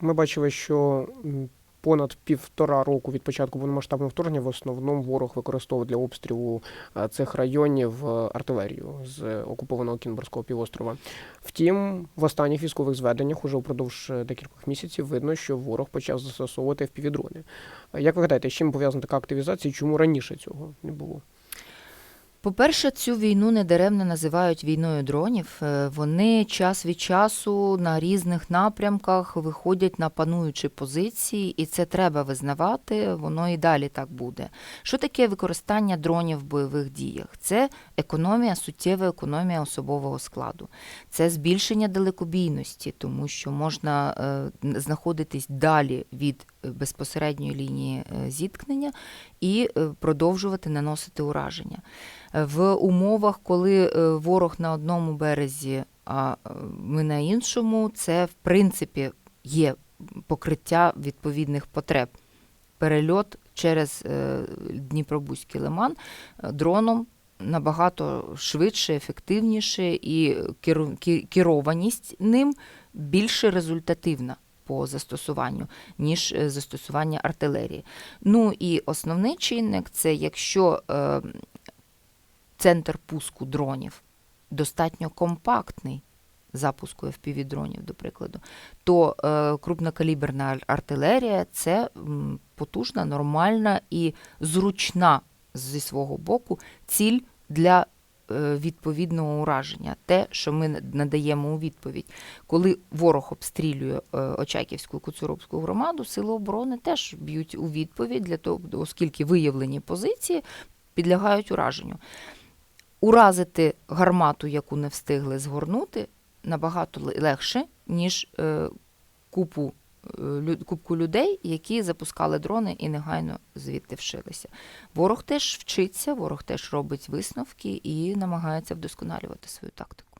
Ми бачили, що понад півтора року від початку повномасштабного вторгнення в основному ворог використовував для обстрілу е, цих районів е, артилерію з окупованого Кінбурзького півострова. Втім, в останніх військових зведеннях уже впродовж е, декількох місяців видно, що ворог почав застосовувати впівдрони. Як ви гадаєте, з чим пов'язана така активізація чому раніше цього не було? По-перше, цю війну недаремно називають війною дронів. Е, Вони час від часу на різних напрямках виходять на пануючі позиції, і це треба визнавати. Воно і далі так буде. Що таке використання дронів в бойових діях? Це економія, суттєва економія особового складу, це збільшення далекобійності, тому що можна е, знаходитись далі від е, безпосередньої лінії зіткнення і продовжувати наносити ураження. В умовах, коли е, ворог на одному березі, а е, ми на іншому, це в принципі є покриття відповідних потреб. Перельот через е, Дніпробузький лиман дроном набагато швидше, ефективніше і керованість ним більше результативна по застосуванню, ніж застосування артилерії. Ну і основний чинник це якщо центр пуску дронів достатньо компактний. Запуску FPV-дронів, до прикладу, то е, крупнокаліберна артилерія це м, потужна, нормальна і зручна зі свого боку ціль для е, відповідного ураження. Те, що ми надаємо у відповідь. Коли ворог обстрілює е, Очаківську Куцуробську громаду, сили оборони теж б'ють у відповідь для того, оскільки виявлені позиції підлягають ураженню. Уразити гармату, яку не встигли згорнути, набагато легше, ніж е, купу, е, купку людей, які запускали дрони і негайно звідти вшилися. Ворог теж вчиться, ворог теж робить висновки і намагається вдосконалювати свою тактику.